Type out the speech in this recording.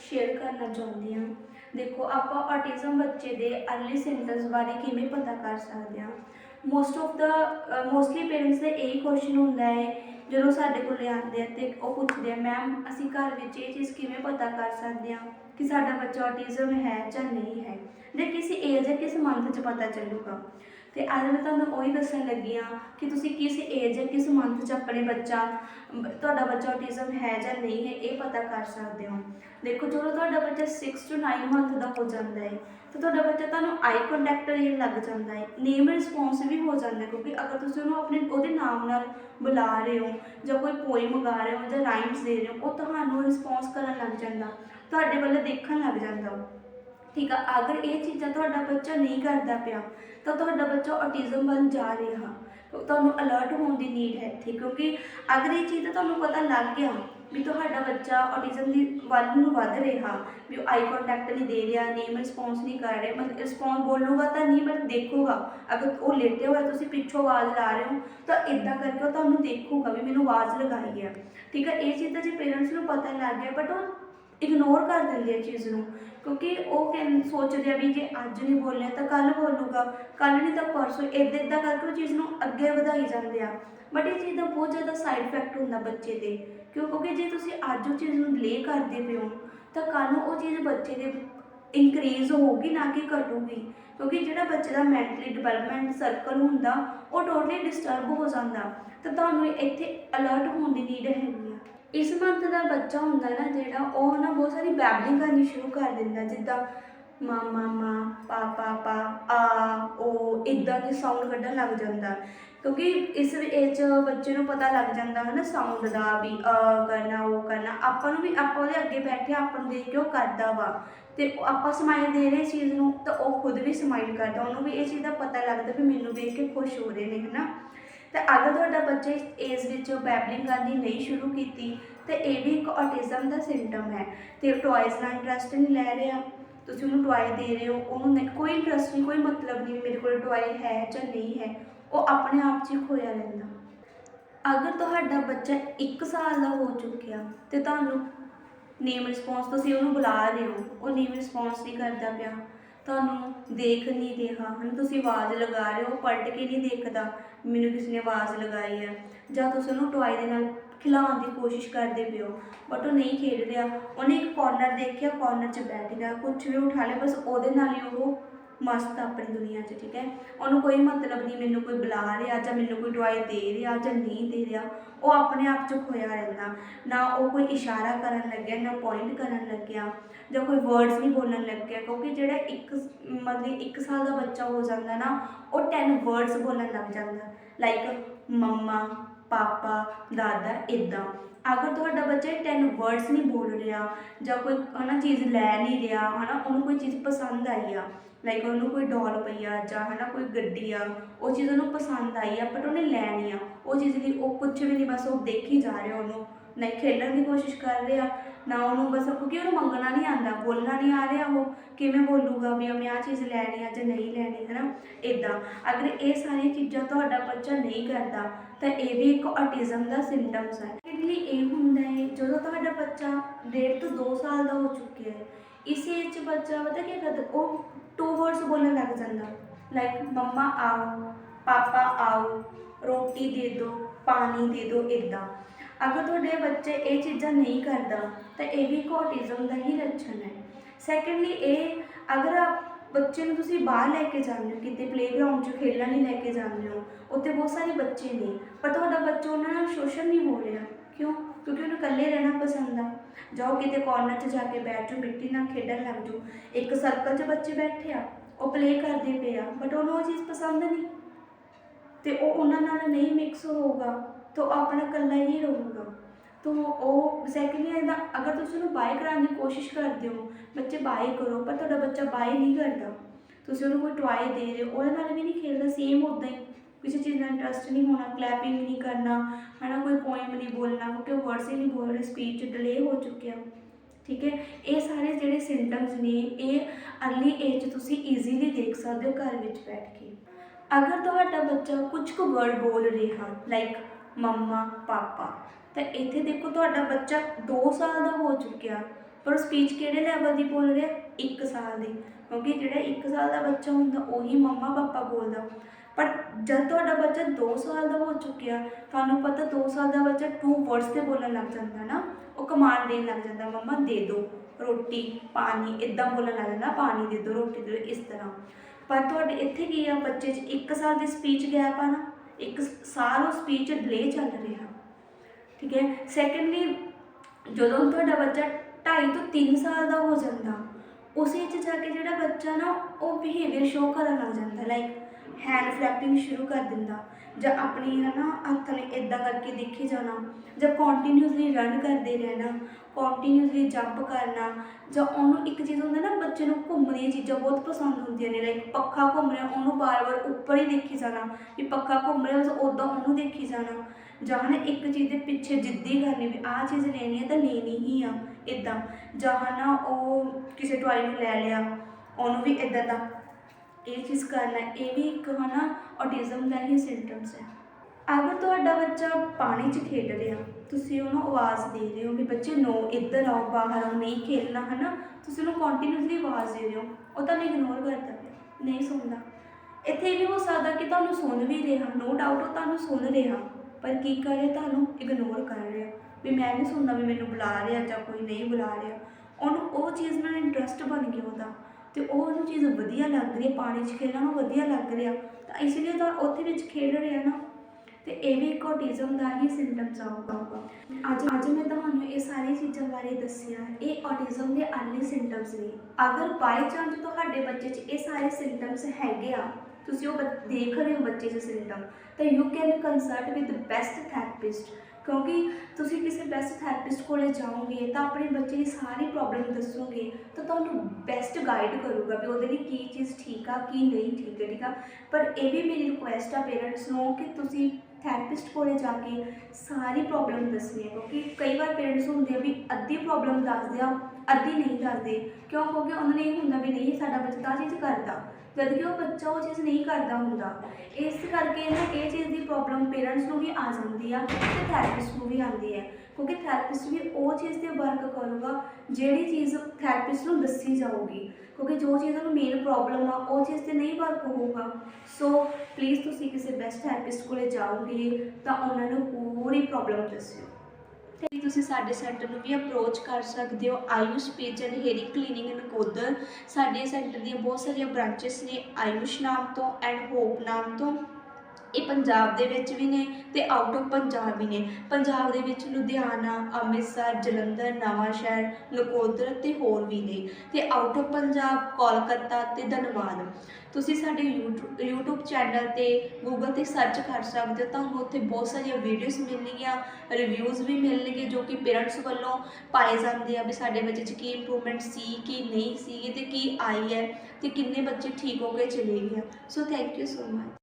Share ਕਰਨਾ ਚਾਹੁੰਦੀ ਹਾਂ। ਦੇਖੋ, ਆਪਾਂ ਆਟਿਜ਼ਮ ਬੱਚੇ ਦੇ ਅਰਲੀ ਸਿੰਪਟਮਸ ਬਾਰੇ ਕਿਵੇਂ ਪਤਾ ਕਰ ਸਕਦੇ ਹਾਂ? Most of the mostly parents ਦਾ ਇਹੀ ਕੁਐਸਚਨ ਹੁੰਦਾ ਹੈ, ਜਦੋਂ ਸਾਡੇ ਕੋਲ ਆਉਂਦੇ ਆ ਤੇ ਉਹ ਪੁੱਛਦੇ ਆ ਮੈਮ ਅਸੀਂ ਘਰ ਵਿੱਚ ਇਹ ਚੀਜ਼ ਕਿਵੇਂ ਪਤਾ ਕਰ ਸਕਦੇ ਹਾਂ? ਕਿ ਸਾਡਾ ਬੱਚਾ ਆਟਿਜ਼ਮ ਹੈ ਜਾਂ ਨਹੀਂ ਹੈ। ਜਾਂ ਕਿਸੇ ਏਜ ਜਾਂ ਕਿਸ ਮੰਥ 'ਚ ਪਤਾ ਚੱਲੂਗਾ। ਤੇ ਅੱਜ ਮੈਂ ਤੁਹਾਨੂੰ ਉਹੀ ਦੱਸਣ ਲੱਗੀ ਹਾਂ ਕਿ ਤੁਸੀਂ ਕਿਸ ਏਜ ਜਾਂ ਕਿਸ ਮੰਥ 'ਚ ਆਪਣੇ ਬੱਚਾ, ਤੁਹਾਡਾ ਬੱਚਾ ਆਟਿਜ਼ਮ ਹੈ ਜਾਂ ਨਹੀਂ ਹੈ, ਇਹ ਪਤਾ ਕਰ ਸਕਦੇ ਹੋ। ਦੇਖੋ, ਜਦੋਂ ਤੁਹਾਡਾ ਬੱਚਾ 6 to 9 ਮੰਥ ਦਾ ਹੋ ਜਾਂਦਾ ਹੈ, ਤਾਂ ਤੁਹਾਡਾ ਬੱਚਾ ਤੁਹਾਨੂੰ ਆਈ ਕੰਟੈਕਟ ਦੇਣ ਲੱਗ ਜਾਂਦਾ ਹੈ। ਨੇਮ ਰਿਸਪੌਂਸ ਵੀ ਹੋ ਜਾਂਦਾ ਕਿਉਂਕਿ ਅਗਰ ਤੁਸੀਂ ਉਹਨੂੰ ਆਪਣੇ, ਉਹਦੇ ਨਾਮ ਨਾਲ ਬੁਲਾ ਰਹੇ ਹੋ ਜਾਂ ਕੋਈ ਪੋਇਮ ਗਾ ਰਹੇ ਹੋ ਜਾਂ ਰਾਈਮਸ ਦੇ ਰਹੇ ਹੋ, ਉਹ ਤੁਹਾਨੂੰ ਰਿਸਪੌਂਸ ਕਰਨ ਲੱਗ ਜਾਂਦਾ। ਤੁਹਾਡੇ ਵੱਲ ਦੇਖਣ ਲੱਗ ਜਾਂਦਾ। ਉਹ ਠੀਕ ਆ, ਅਗਰ ਇਹ ਚੀਜ਼ਾਂ ਤੁਹਾਡਾ ਬੱਚਾ ਨਹੀਂ ਕਰਦਾ ਪਿਆ, ਤਾਂ ਤੁਹਾਡਾ ਬੱਚਾ ਆਟਿਜ਼ਮ ਵੱਲ ਜਾ ਰਿਹਾ। ਤੁਹਾਨੂੰ ਅਲਰਟ ਹੋਣ ਦੀ ਨੀਡ ਹੈ ਇੱਥੇ, ਕਿਉਂਕਿ ਅਗਰ ਇਹ ਚੀਜ਼ ਦਾ ਤੁਹਾਨੂੰ ਪਤਾ ਲੱਗ ਗਿਆ ਵੀ ਤੁਹਾਡਾ ਬੱਚਾ ਆਟਿਜ਼ਮ ਦੀ ਵੱਲ ਨੂੰ ਵੱਧ ਰਿਹਾ, ਵੀ ਉਹ ਆਈ ਕੰਟੈਕਟ ਨਹੀਂ ਦੇ ਰਿਹਾ ਨੇਮ ਰਿਸਪੌਂਸ ਨਹੀਂ ਕਰ ਰਿਹਾ, ਮਤਲਬ ਰਿਸਪੌਂਸ ਬੋਲੂਗਾ ਤਾਂ ਨਹੀਂ ਬਟ ਦੇਖੂਗਾ। ਅਗਰ ਉਹ ਲੇਟੇ ਹੋਇਆ, ਤੁਸੀਂ ਪਿੱਛੋਂ ਆਵਾਜ਼ ਲਾ ਰਹੇ ਹੋ, ਤਾਂ ਇਦਾਂ ਕਰਕੇ ਉਹ ਤੁਹਾਨੂੰ ਦੇਖੂਗਾ ਵੀ ਮੈਨੂੰ ਆਵਾਜ਼ ਲਗਾਈ ਹੈ ਠੀਕ ਹੈ ਇਹ ਚੀਜ਼ ਦਾ ਜੇ ਪੇਰੈਂਟਸ ਨੂੰ ਪਤਾ ਲੱਗ ਗਿਆ ਬਟ ਉਹ ਇਗਨੋਰ ਕਰ ਦਿੰਦੇ ਆ ਚੀਜ਼ ਨੂੰ, ਕਿਉਂਕਿ ਉਹ ਕਹਿੰ, ਸੋਚਦੇ ਆ ਵੀ ਜੇ ਅੱਜ ਨਹੀਂ ਬੋਲਿਆ ਤਾਂ ਕੱਲ ਬੋਲੂਗਾ ਕੱਲ ਨਹੀਂ ਤਾਂ ਪਰਸੋਂ ਇੱਦਾਂ ਇੱਦਾਂ ਕਰਕੇ ਉਹ ਚੀਜ਼ ਨੂੰ ਅੱਗੇ ਵਧਾਈ ਜਾਂਦੇ ਆ। ਬਟ ਇਹ ਚੀਜ਼ ਦਾ ਬਹੁਤ ਜ਼ਿਆਦਾ ਸਾਈਡ ਇਫੈਕਟ ਹੁੰਦਾ ਬੱਚੇ ਤੇ, ਕਿਉਂ? ਕਿਉਂਕਿ ਜੇ ਤੁਸੀਂ ਅੱਜ ਉਹ ਚੀਜ਼ ਨੂੰ ਡਿਲੇ ਕਰਦੇ ਪਿਓ ਤਾਂ ਕੱਲ ਨੂੰ ਉਹ ਚੀਜ਼ ਬੱਚੇ ਦੇ ਇਨਕਰੀਜ਼ ਹੋਊਗੀ, ਨਾ ਕਿ ਘਟੂਗੀ। ਕਿਉਂਕਿ ਜਿਹੜਾ ਬੱਚੇ ਦਾ ਮੈਂਟਲੀ ਡਿਵੈਲਪਮੈਂਟ ਸਰਕਲ ਹੁੰਦਾ, ਉਹ ਟੋਟਲੀ ਡਿਸਟਰਬ ਹੋ ਜਾਂਦਾ। ਤਾਂ ਤੁਹਾਨੂੰ ਇੱਥੇ ਅਲਰਟ ਹੋਣ ਦੀ ਨੀਡ ਹੈਗੀ ਆ। ਇਸ ਮੰਥ ਦਾ ਬੱਚਾ ਹੁੰਦਾ ਨਾ ਜਿਹੜਾ, ਉਹ ਨਾ ਬਹੁਤ ਸਾਰੀ ਬੈਬਲਿੰਗ ਕਰਨੀ ਸ਼ੁਰੂ ਕਰ ਦਿੰਦਾ, ਜਿੱਦਾਂ ਮਾਮਾ ਮਾ ਪਾਪਾ ਪਾ ਆ ਉਹ ਇਦਾਂ ਦੇ ਸਾਊਂਡ ਕੱਢਣ ਲੱਗ ਜਾਂਦਾ। ਕਿਉਂਕਿ ਇਸ ਏਜ ਬੱਚੇ ਨੂੰ ਪਤਾ ਲੱਗ ਜਾਂਦਾ ਹੈ ਨਾ ਸਾਊਂਡ ਦਾ ਵੀ ਅ ਕਰਨਾ, ਉਹ ਕਰਨਾ। ਆਪਾਂ ਨੂੰ ਵੀ, ਆਪਾਂ ਉਹਦੇ ਅੱਗੇ ਬੈਠੇ ਆਪਾਂ ਨੂੰ ਦੇਖ ਕੇ ਉਹ ਕਰਦਾ ਵਾ। ਤੇ ਉਹ ਆਪਾਂ ਸਮਾਈਲ ਦੇ ਰਹੇ ਚੀਜ਼ ਨੂੰ, ਤਾਂ ਉਹ ਖੁਦ ਵੀ ਸਮਾਈਲ ਕਰਦਾ। ਉਹਨੂੰ ਵੀ ਇਹ ਚੀਜ਼ ਦਾ ਪਤਾ ਲੱਗਦਾ ਵੀ ਮੈਨੂੰ ਵੇਖ ਕੇ ਖੁਸ਼ ਹੋ ਰਹੇ ਨੇ, ਹਨਾ। ਤੇ ਅਗਰ ਤੁਹਾਡਾ ਬੱਚਾ ਇਸ ਏਜ ਵਿੱਚ ਬੈਬਲਿੰਗ ਕਰਨੀ ਨਹੀਂ ਸ਼ੁਰੂ ਕੀਤੀ ਤੇ ਇਹ ਵੀ ਇੱਕ ਆਟਿਜ਼ਮ ਦਾ ਸਿੰਪਟਮ ਹੈ। ਤੇ ਟੌਇਜ਼ ਨਾਲ ਇੰਟਰਸਟ ਨਹੀਂ ਲੈ ਰਿਹਾ। ਤੁਸੀਂ ਉਹਨੂੰ ਟੌਏ ਦੇ ਰਹੇ ਹੋ। ਉਹਨੂੰ ਨਹੀਂ- ਕੋਈ ਇੰਟਰਸਟ ਨਹੀਂ, ਕੋਈ ਮਤਲਬ ਨਹੀਂ ਵੀ ਮੇਰੇ ਕੋਲ ਟੌਏ ਹੈ ਜਾਂ ਨਹੀਂ ਹੈ। ਉਹ ਆਪਣੇ ਆਪ 'ਚ ਹੀ ਖੋਇਆ ਰਹਿੰਦਾ। ਅਗਰ ਤੁਹਾਡਾ ਬੱਚਾ 1 ਸਾਲ ਦਾ ਹੋ ਚੁੱਕਿਆ ਤੇ ਤੁਹਾਨੂੰ ਨੇਮ ਰਿਸਪੌਂਸ ਤੁਸੀਂ ਉਹਨੂੰ ਬੁਲਾ ਰਹੇ ਹੋ, ਉਹ ਨੇਮ ਰਿਸਪੌਂਸ ਨਹੀਂ ਕਰਦਾ ਪਿਆ। ਤੁਹਾਨੂੰ ਦੇਖ ਨਹੀਂ ਰਿਹਾ। ਹਨ, ਤੁਸੀਂ ਆਵਾਜ਼ ਲਗਾ ਰਹੇ ਹੋ ਉਹ ਪਲਟ ਕੇ ਨਹੀਂ ਦੇਖਦਾ। ਮੈਨੂੰ ਕਿਸੇ ਨੇ ਆਵਾਜ਼ ਲਗਾਈ ਹੈ। ਜਾਂ ਤੁਸੀਂ ਉਹਨੂੰ ਟੋਏ ਦੇ ਨਾਲ ਖਿਲਾਉਣ ਦੀ ਕੋਸ਼ਿਸ਼ ਕਰਦੇ ਪਿਓ ਬਟ ਉਹ ਨਹੀਂ ਖੇਡ ਰਿਹਾ। ਉਹਨੇ ਇੱਕ ਕਾਰਨਰ ਦੇਖਿਆ ਕਾਰਨਰ 'ਚ ਬੈਠ ਗਿਆ। ਕੁਝ ਵੀ ਉਠਾ ਲਿਆ, ਬਸ ਉਹਦੇ ਨਾਲ ਹੀ ਉਹ ਮਸਤ ਆ ਆਪਣੀ ਦੁਨੀਆ 'ਚ, ਠੀਕ ਹੈ? ਉਹਨੂੰ ਕੋਈ ਮਤਲਬ ਨਹੀਂ, ਮੈਨੂੰ ਕੋਈ ਬੁਲਾ ਰਿਹਾ ਜਾਂ ਮੈਨੂੰ ਕੋਈ ਟੋਏ ਦੇ ਰਿਹਾ ਜਾਂ ਨਹੀਂ ਦੇ ਰਿਹਾ, ਉਹ ਆਪਣੇ ਆਪ 'ਚ ਖੋਇਆ ਰਹਿੰਦਾ। ਨਾ ਉਹ ਕੋਈ ਇਸ਼ਾਰਾ ਕਰਨ ਲੱਗਿਆ, ਨਾ ਪੁਆਇੰਟ ਕਰਨ ਲੱਗਿਆ, ਜਾਂ ਕੋਈ ਵਰਡਸ ਨਹੀਂ ਬੋਲਣ ਲੱਗਿਆ, ਕਿਉਂਕਿ ਜਿਹੜਾ ਇੱਕ ਮਤਲਬ ਇੱਕ ਸਾਲ ਦਾ ਬੱਚਾ ਹੋ ਜਾਂਦਾ ਨਾ, ਉਹ 10 ਵਰਡਸ ਬੋਲਣ ਲੱਗ ਜਾਂਦਾ। ਲਾਈਕ ਮੰਮਾ ਪਾਪਾ, ਦਾਦਾ ਇਦਾਂ ਅਗਰ ਤੁਹਾਡਾ ਬੱਚਾ 10 ਵਰਡਸ ਨਹੀਂ ਬੋਲ ਰਿਹਾ ਜਾਂ ਕੋਈ ਹਨਾ ਚੀਜ਼ ਲੈ ਨਹੀਂ ਰਿਹਾ, ਹਨਾ ਉਹਨੂੰ ਕੋਈ ਚੀਜ਼ ਪਸੰਦ ਆਈ ਆ ਲਾਈਕ ਉਹਨੂੰ ਕੋਈ ਡਾਲ ਪਈ ਆ ਜਾਂ ਹਨਾ ਕੋਈ ਗੱਡੀ ਆ, ਉਹ ਚੀਜ਼ ਉਹਨੂੰ ਪਸੰਦ ਆਈ ਆ ਬਟ ਉਹਨੇ ਲੈਣੀ ਆ। ਉਹ ਚੀਜ਼ ਲਈ ਉਹ ਕੁਝ ਵੀ ਨਹੀਂ, ਬਸ ਉਹ ਦੇਖੀ ਜਾ ਰਿਹਾ ਉਹਨੂੰ। ਨਹੀਂ ਖੇਡਣ ਦੀ ਕੋਸ਼ਿਸ਼ ਕਰ ਰਿਹਾ। ਨਾ ਉਹਨੂੰ ਬਸ ਕਿਉਂਕਿ ਉਹਨੂੰ ਮੰਗਣਾ ਨਹੀਂ ਆਉਂਦਾ, ਬੋਲਣਾ ਨਹੀਂ ਆ ਰਿਹਾ ਉਹ, ਕਿਵੇਂ ਬੋਲੂਗਾ ਵੀ ਮੈਂ ਆਹ ਚੀਜ਼ ਲੈਣੀ ਆ ਜਾਂ ਨਹੀਂ ਲੈਣੀ ਹੈ ਨਾ ਇਦਾਂ ਅਗਰ ਇਹ ਸਾਰੀਆਂ ਚੀਜ਼ਾਂ ਤੁਹਾਡਾ ਬੱਚਾ ਨਹੀਂ ਕਰਦਾ, ਤਾਂ ਇਹ ਵੀ ਇੱਕ ਆਟਿਜ਼ਮ ਦਾ ਸਿੰਪਟਮਸ ਹੈ ਲਈ ਇਹ ਹੁੰਦਾ ਹੈ, ਜਦੋਂ ਤੁਹਾਡਾ ਬੱਚਾ ਡੇਢ ਤੋਂ 2 ਸਾਲ ਦਾ ਹੋ ਚੁੱਕਿਆ ਹੈ, ਇਸ ਏਜ 'ਚ ਬੱਚਾ ਪਤਾ ਕੀ ਕਰਦਾ? ਉਹ ਟੂ ਵਰਡਸ ਬੋਲਣ ਲੱਗ ਜਾਂਦਾ। ਲਾਈਕ ਮੰਮਾ ਆਓ, ਪਾਪਾ ਆਓ, ਰੋਟੀ ਦੇ ਦਿਓ ਪਾਣੀ ਦੇ ਦਿਓ ਇਦਾਂ ਅਗਰ ਤੁਹਾਡੇ ਬੱਚੇ ਇਹ ਚੀਜ਼ਾਂ ਨਹੀਂ ਕਰਦਾ, ਤਾਂ ਇਹ ਵੀ ਕੋਟਿਜ਼ਮ ਦਾ ਹੀ ਲੱਛਣ ਹੈ। ਸੈਕੰਡਲੀ ਇਹ ਅਗਰ ਆਪ ਬੱਚੇ ਨੂੰ ਤੁਸੀਂ ਬਾਹਰ ਲੈ ਕੇ ਜਾਂਦੇ ਹੋ, ਕਿਤੇ ਪਲੇਗਰਾਉਂਡ 'ਚ ਖੇਡਣ ਲਈ ਲੈ ਕੇ ਜਾਂਦੇ ਹੋ, ਉੱਥੇ ਬਹੁਤ ਸਾਰੇ ਬੱਚੇ ਨੇ, ਪਰ ਤੁਹਾਡਾ ਬੱਚਾ ਉਹਨਾਂ ਨਾਲ ਸੋਸ਼ਲ ਨਹੀਂ ਹੋ ਰਿਹਾ। ਕਿਉਂ? ਕਿਉਂਕਿ ਉਹਨੂੰ ਇਕੱਲੇ ਰਹਿਣਾ ਪਸੰਦ ਆ। ਜਾਓ ਕਿਤੇ ਕਾਰਨਰ 'ਚ ਜਾ ਕੇ ਬੈਠ ਜਾਓ ਮਿੱਟੀ ਨਾਲ ਖੇਡਣ ਲੱਗ ਜਾਓ। ਇੱਕ ਸਰਕਲ 'ਚ ਬੱਚੇ ਬੈਠੇ ਆ, ਉਹ ਪਲੇ ਕਰਦੇ ਪਏ ਆ ਬਟ ਉਹਨੂੰ ਉਹ ਚੀਜ਼ ਪਸੰਦ ਨਹੀਂ। ਤੇ ਉਹ ਉਹਨਾਂ ਨਾਲ ਨਹੀਂ ਮਿਕਸ ਹੋਊਗਾ। ਤਾਂ ਉਹ ਆਪਣਾ ਇਕੱਲਾ ਹੀ ਰਹੂਗਾ। ਤਾਂ ਉਹ ਸੈਕਿੰਡਲੀ ਇਹਦਾ ਅਗਰ ਤੁਸੀਂ ਉਹਨੂੰ ਬਾਏ ਕਰਾਉਣ ਦੀ ਕੋਸ਼ਿਸ਼ ਕਰਦੇ ਹੋ, ਬੱਚੇ ਬਾਏ ਕਰੋ, ਪਰ ਤੁਹਾਡਾ ਬੱਚਾ ਬਾਏ ਨਹੀਂ ਕਰਦਾ। ਤੁਸੀਂ ਉਹਨੂੰ ਕੋਈ ਟਵਾਈ ਦੇ ਰਹੇ ਹੋ, ਉਹਦੇ ਨਾਲ ਵੀ ਨਹੀਂ ਖੇਡਦਾ ਸੇਮ ਉਦਾਂ ਹੀ। ਕਿਸੇ ਚੀਜ਼ ਨਾਲ ਇੰਟਰਸਟ ਨਹੀਂ ਹੋਣਾ ਕਲੈਪਿੰਗ ਨਹੀਂ ਕਰਨਾ, ਹਨਾ, ਕੋਈ ਪੋਇਮ ਨਹੀਂ ਬੋਲਣਾ, ਕਿਉਂਕਿ ਵਰਡਸ ਹੀ ਨਹੀਂ ਬੋਲ ਰਹੇ ਸਪੀਚ ਡਿਲੇ ਹੋ ਚੁੱਕਿਆ। ਠੀਕ ਹੈ? ਇਹ ਸਾਰੇ ਜਿਹੜੇ ਸਿੰਪਟਮਸ ਨੇ, ਇਹ ਅਰਲੀ ਏਜ 'ਚ ਤੁਸੀਂ ਈਜ਼ੀਲੀ ਦੇਖ ਸਕਦੇ ਹੋ ਘਰ ਵਿੱਚ ਬੈਠ ਕੇ। ਅਗਰ ਤੁਹਾਡਾ ਬੱਚਾ ਕੁਝ ਕੁ ਵਰਡ ਬੋਲ ਰਿਹਾ ਲਾਈਕ ਮੰਮਾ, ਪਾਪਾ। ਤਾਂ ਇੱਥੇ ਦੇਖੋ ਤੁਹਾਡਾ ਬੱਚਾ 2 ਸਾਲ ਦਾ ਹੋ ਚੁੱਕਿਆ। ਪਰ ਸਪੀਚ ਕਿਹੜੇ ਲੈਵਲ ਦੀ ਬੋਲ ਰਿਹਾ? 1 ਸਾਲ ਦੀ। ਕਿਉਂਕਿ ਜਿਹੜਾ 1 ਸਾਲ ਦਾ ਬੱਚਾ ਹੁੰਦਾ, ਉਹੀ ਮੰਮਾ, ਪਾਪਾ ਬੋਲਦਾ। ਪਰ ਜਦ ਤੁਹਾਡਾ ਬੱਚਾ 2 ਸਾਲ ਦਾ ਹੋ ਚੁੱਕਿਆ, ਤੁਹਾਨੂੰ ਪਤਾ 2 ਸਾਲ ਦਾ ਬੱਚਾ ਟੂ ਵਰਡਸ ਤੇ ਬੋਲਣ ਲੱਗ ਜਾਂਦਾ ਨਾ। ਉਹ ਕਮਾਂਡ ਦੇਣ ਲੱਗ ਜਾਂਦਾ, ਮੰਮਾ, ਦੇ ਦਿਓ ਰੋਟੀ, ਪਾਣੀ ਇਦਾਂ ਬੋਲਣ ਲੱਗ ਜਾਂਦਾ, ਪਾਣੀ ਦੇ ਦਿਓ ਰੋਟੀ ਦੇ ਦਿਓ ਇਸ ਤਰ੍ਹਾਂ। ਪਰ ਤੁਹਾਡੇ ਇੱਥੇ ਕੀ ਆ, ਬੱਚੇ 'ਚ 1 ਸਾਲ ਦੀ ਸਪੀਚ ਗੈਪ ਆ ਨਾ। ਇੱਕ ਸਾਲ ਉਹ ਸਪੀਚ ਡਿਲੇ ਚੱਲ ਰਿਹਾ। ਠੀਕ ਹੈ? ਸੈਕੰਡਲੀ ਜਦੋਂ ਤੁਹਾਡਾ ਬੱਚਾ 2.5 ਤੋਂ 3 ਸਾਲ ਦਾ ਹੋ ਜਾਂਦਾ, ਉਸੇ 'ਚ ਜਾ ਕੇ ਜਿਹੜਾ ਬੱਚਾ ਨਾ ਉਹ ਬਿਹੇਵੀਅਰ ਸ਼ੋ ਕਰਨ ਲੱਗ ਜਾਂਦਾ ਲਾਈਕ ਹੈਂਡ ਫਲੈਪਿੰਗ ਸ਼ੁਰੂ ਕਰ ਦਿੰਦਾ, ਜਾਂ ਆਪਣੀ ਹੈ ਨਾ ਹੱਥ ਨੇ ਇਦਾਂ ਕਰਕੇ ਦੇਖੀ ਜਾਣਾ, ਜਾਂ ਕੰਟੀਨਿਊਸਲੀ ਰਨ ਕਰਦੇ ਰਹਿਣਾ ਕੰਟੀਨਿਊਸਲੀ ਜੰਪ ਕਰਨਾ, ਜਾਂ ਉਹਨੂੰ ਇੱਕ ਚੀਜ਼ ਹੁੰਦਾ ਨਾ, ਬੱਚੇ ਨੂੰ ਘੁੰਮਦੀਆਂ ਚੀਜ਼ਾਂ ਬਹੁਤ ਪਸੰਦ ਹੁੰਦੀਆਂ ਨੇ ਲਾਈਕ ਪੱਖਾ ਘੁੰਮ ਰਿਹਾ, ਉਹਨੂੰ ਬਾਰ-ਬਾਰ ਉੱਪਰ ਹੀ ਦੇਖੀ ਜਾਣਾ, ਵੀ ਪੱਖਾ ਘੁੰਮ ਰਿਹਾ, ਬਸ ਉਦਾਂ ਉਹਨੂੰ ਦੇਖੀ ਜਾਣਾ, ਜਾਂ ਨਾ ਇੱਕ ਚੀਜ਼ ਦੇ ਪਿੱਛੇ ਜਿੱਦੀ ਕਰਨੀ, ਵੀ ਆਹ ਚੀਜ਼ ਲੈਣੀ ਹੈ ਤਾਂ ਲੈਣੀ ਹੀ ਆ ਇਦਾਂ ਜਾਂ ਨਾ ਉਹ ਕਿਸੇ ਟੋਏ ਨੂੰ ਲੈ ਲਿਆ, ਉਹਨੂੰ ਵੀ ਇਦਾਂ ਦਾ ਇਹ ਚੀਜ਼ ਕਰਨਾ ਇਹ ਵੀ ਇੱਕ ਹਨਾ ਔਟਿਜ਼ਮ ਦਾ ਹੀ ਸਿੰਪਟਮਸ ਹੈ। ਅਗਰ ਤੁਹਾਡਾ ਬੱਚਾ ਪਾਣੀ 'ਚ ਖੇਡ ਰਿਹਾ, ਤੁਸੀਂ ਉਹਨੂੰ ਆਵਾਜ਼ ਦੇ ਰਹੇ ਹੋ ਵੀ ਬੱਚੇ ਨੋ ਇੱਧਰ ਆਓ, ਬਾਹਰ ਆਓ, ਨਹੀਂ ਖੇਡਣਾ ਹਨਾ, ਤੁਸੀਂ ਉਹਨੂੰ ਕੰਟੀਨਿਊਸਲੀ ਆਵਾਜ਼ ਦੇ ਰਹੇ ਹੋ, ਉਹ ਤੁਹਾਨੂੰ ਇਗਨੋਰ ਕਰਦਾ ਪਿਆ ਨਹੀਂ ਸੁਣਦਾ। ਇੱਥੇ ਇਹ ਵੀ ਹੋ ਸਕਦਾ ਕਿ ਤੁਹਾਨੂੰ ਸੁਣ ਵੀ ਰਿਹਾ ਨੋ ਡਾਊਟ ਉਹ ਤੁਹਾਨੂੰ ਸੁਣ ਰਿਹਾ, ਪਰ ਕੀ ਕਰ ਰਿਹਾ ਤੁਹਾਨੂੰ? ਇਗਨੋਰ ਕਰ ਰਿਹਾ। ਵੀ ਮੈਂ ਨਹੀਂ ਸੁਣਦਾ ਵੀ ਮੈਨੂੰ ਬੁਲਾ ਰਿਹਾ ਜਾਂ ਕੋਈ ਨਹੀਂ ਬੁਲਾ ਰਿਹਾ। ਉਹਨੂੰ ਉਹ ਚੀਜ਼ ਨਾਲ ਇੰਟਰਸਟ ਬਣ ਗਿਆ ਉਹਦਾ। ਅਤੇ ਉਹ ਉਹਨੂੰ ਚੀਜ਼ ਵਧੀਆ ਲੱਗ ਰਹੀ ਹੈ, ਪਾਣੀ 'ਚ ਖੇਡਣਾ ਨੂੰ ਵਧੀਆ ਲੱਗ ਰਿਹਾ, ਤਾਂ ਇਸ ਲਈ ਤਾਂ ਉੱਥੇ ਵਿੱਚ ਖੇਡ ਰਿਹਾ ਨਾ। ਅਤੇ ਇਹ ਵੀ ਇੱਕ ਔਟਿਜ਼ਮ ਦਾ ਹੀ ਸਿੰਪਟਮਸ ਆਊਗਾ। ਅੱਜ ਅੱਜ ਮੈਂ ਤੁਹਾਨੂੰ ਇਹ ਸਾਰੀਆਂ ਚੀਜ਼ਾਂ ਬਾਰੇ ਦੱਸਿਆ, ਇਹ ਔਟਿਜ਼ਮ ਦੇ ਅਰਲੀ ਸਿੰਪਟਮਸ ਨੇ। ਅਗਰ ਬਾਈ ਚਾਂਸ ਤੁਹਾਡੇ ਬੱਚੇ 'ਚ ਇਹ ਸਾਰੇ ਸਿੰਪਟਮਸ ਹੈਗੇ ਆ, ਤੁਸੀਂ ਉਹ ਬੱਚ- ਦੇਖ ਰਹੇ ਹੋ ਬੱਚੇ 'ਚ ਸਿੰਪਟਮ ਤਾਂ you can consult with best therapist ਕਿਉਂਕਿ ਤੁਸੀਂ ਕਿਸੇ ਬੈਸਟ ਥੈਰੇਪਿਸਟ ਕੋਲੇ ਜਾਓਗੇ ਤਾਂ ਆਪਣੇ ਬੱਚੇ ਦੀ ਸਾਰੀ ਪ੍ਰੋਬਲਮ ਦੱਸੋਗੇ ਤਾਂ ਤੁਹਾਨੂੰ ਬੈਸਟ ਗਾਈਡ ਕਰੂਗਾ ਵੀ ਉਹਦੇ ਲਈ ਕੀ ਚੀਜ਼ ਠੀਕ ਆ, ਕੀ ਨਹੀਂ ਠੀਕ ਹੈ, ਠੀਕ ਆ। ਪਰ ਇਹ ਵੀ ਮੇਰੀ ਰਿਕੁਐਸਟ ਆ ਪੇਰੈਂਟਸ ਨੂੰ ਕਿ ਤੁਸੀਂ ਥੈਰੇਪਿਸਟ ਕੋਲੇ ਜਾ ਕੇ ਸਾਰੀ ਪ੍ਰੋਬਲਮ ਦੱਸਣੀ ਹੈ, ਕਿਉਂਕਿ ਕਈ ਵਾਰ ਪੇਰੈਂਟਸ ਹੁੰਦੇ ਆ ਵੀ ਅੱਧੀ ਪ੍ਰੋਬਲਮ ਦੱਸਦੇ ਆ, ਅੱਧੀ ਨਹੀਂ ਦੱਸਦੇ। ਕਿਉਂ? ਕਿਉਂਕਿ ਉਹਨਾਂ ਨੂੰ ਇਹ ਹੁੰਦਾ ਵੀ ਨਹੀਂ, ਸਾਡਾ ਬੱਚਾ ਤਾਂ ਚੀਜ਼ ਕਰਦਾ। ਜਦ ਕਿ ਉਹ ਬੱਚਾ ਉਹ ਚੀਜ਼ ਨਹੀਂ ਕਰਦਾ ਹੁੰਦਾ। ਇਸ ਕਰਕੇ ਨਾ ਇਹ ਚੀਜ਼ ਦੀ ਪ੍ਰੋਬਲਮ ਪੇਰੈਂਟਸ ਨੂੰ ਵੀ ਆ ਜਾਂਦੀ ਆ ਤੇ ਥੈਰੇਪਿਸਟ ਨੂੰ ਵੀ ਆਉਂਦੀ ਹੈ ਕਿਉਂਕਿ ਥੈਰੇਪਿਸਟ ਵੀ ਉਹ ਚੀਜ਼ ਤੇ ਵਰਕ ਕਰੂਗਾ, ਜਿਹੜੀ ਚੀਜ਼ ਥੈਰੇਪਿਸਟ ਨੂੰ ਦੱਸੀ ਜਾਊਗੀ। ਕਿਉਂਕਿ ਜੋ ਚੀਜ਼ ਉਹਨੂੰ ਮੇਨ ਪ੍ਰੋਬਲਮ ਆ, ਉਹ ਚੀਜ਼ ਤੇ ਨਹੀਂ ਵਰਕ ਹੋਊਗਾ। ਸੋ ਪਲੀਜ਼ ਤੁਸੀਂ ਕਿਸੇ ਬੈਸਟ ਥੈਰੇਪਿਸਟ ਕੋਲੇ ਜਾਓਗੇ ਤਾਂ ਉਹਨਾਂ ਨੂੰ ਪੂਰੀ ਪ੍ਰੋਬਲਮ ਦੱਸਿਓ। ਤੇ ਤੁਸੀਂ ਸਾਡੇ ਸੈਂਟਰ ਨੂੰ ਵੀ ਅਪਰੋਚ ਕਰ ਸਕਦੇ ਹੋ। Ayush speech and hearing clinic Nakodar. ਸਾਡੇ ਸੈਂਟਰ ਦੀਆਂ ਬਹੁਤ ਸਾਰੀਆਂ ਬ੍ਰਾਂਚਸ ਨੇ, ਆਯੂਸ਼ ਨਾਮ ਤੋਂ ਐਂਡ ਹੋਪ ਨਾਮ ਤੋਂ। ਇਹ ਪੰਜਾਬ ਦੇ ਵਿੱਚ ਵੀ ਨੇ ਤੇ ਆਊਟ ਆਫ ਪੰਜਾਬ ਵੀ ਨੇ। ਪੰਜਾਬ ਦੇ ਵਿੱਚ ਲੁਧਿਆਣਾ, ਅੰਮ੍ਰਿਤਸਰ, ਜਲੰਧਰ, ਨਵਾਂਸ਼ਹਿਰ, ਨਕੋਦਰ ਤੇ ਹੋਰ ਵੀ ਨੇ। ਤੇ ਆਊਟ ਆਫ ਪੰਜਾਬ ਕੋਲਕਾਤਾ ਤੇ ਧੰਨਵਾਦ। ਤੁਸੀਂ ਸਾਡੇ YouTube YouTube ਚੈਨਲ ਤੇ Google ਤੇ ਸਰਚ ਕਰ ਸਕਦੇ ਹੋ, ਤੁਹਾਨੂੰ ਉੱਥੇ ਬਹੁਤ ਸਾਰੀਆਂ ਵੀਡੀਓਜ਼ ਮਿਲਣਗੀਆਂ ਰਿਵਿਊਜ਼ ਵੀ ਮਿਲਣਗੇ ਜੋ ਕਿ ਪੇਰੈਂਟਸ ਵੱਲੋਂ ਪਾਏ ਜਾਂਦੇ ਆ ਵੀ ਸਾਡੇ ਬੱਚੇ 'ਚ ਕੀ ਇੰਪਰੂਵਮੈਂਟ ਸੀ, ਕੀ ਨਹੀਂ ਸੀ ਤੇ ਕੀ ਆਈ ਹੈ ਤੇ ਕਿੰਨੇ ਬੱਚੇ ਠੀਕ ਹੋ ਕੇ ਚਲੇ ਗਏ so thank you so much